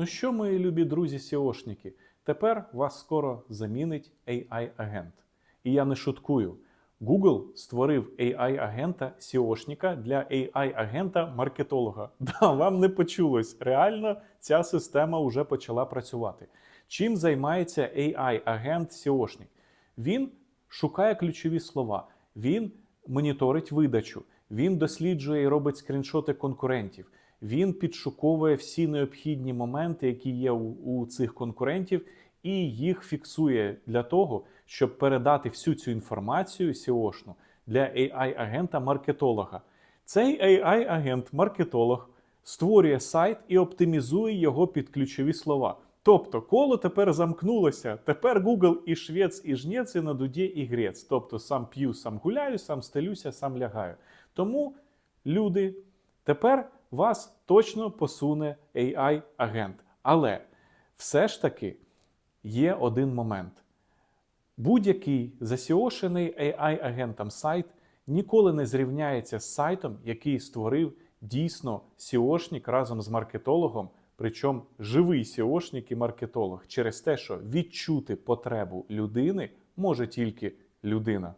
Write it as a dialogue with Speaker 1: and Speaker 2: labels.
Speaker 1: Ну що, мої любі друзі SEOшники, тепер вас скоро замінить AI-агент. І я не шуткую. Google створив AI-агента SEOшника для AI-агента-маркетолога. Да, вам не почулось. Реально ця система вже почала працювати. Чим займається AI-агент SEOшник? Він шукає ключові слова, він моніторить видачу, він досліджує і робить скріншоти конкурентів. Він підшуковує всі необхідні моменти, які є у, у цих конкурентів, і їх фіксує для того, щоб передати всю цю інформацію SEOшну для AI-агента-маркетолога. Цей AI-агент-маркетолог створює сайт і оптимізує його під ключові слова. Тобто, коло тепер замкнулося. Тепер Google і швець, і жнець, і на дуді, і грець. Тобто сам п'ю, сам гуляю, сам стелюся, сам лягаю. Тому, люди, тепер вас точно посуне AI-агент. Але все ж таки є один момент. Будь-який засіошений AI-агентом сайт ніколи не зрівняється з сайтом, який створив дійсно SEOшник разом з маркетологом, причому живий SEOшник і маркетолог, через те, що відчути потребу людини може тільки людина.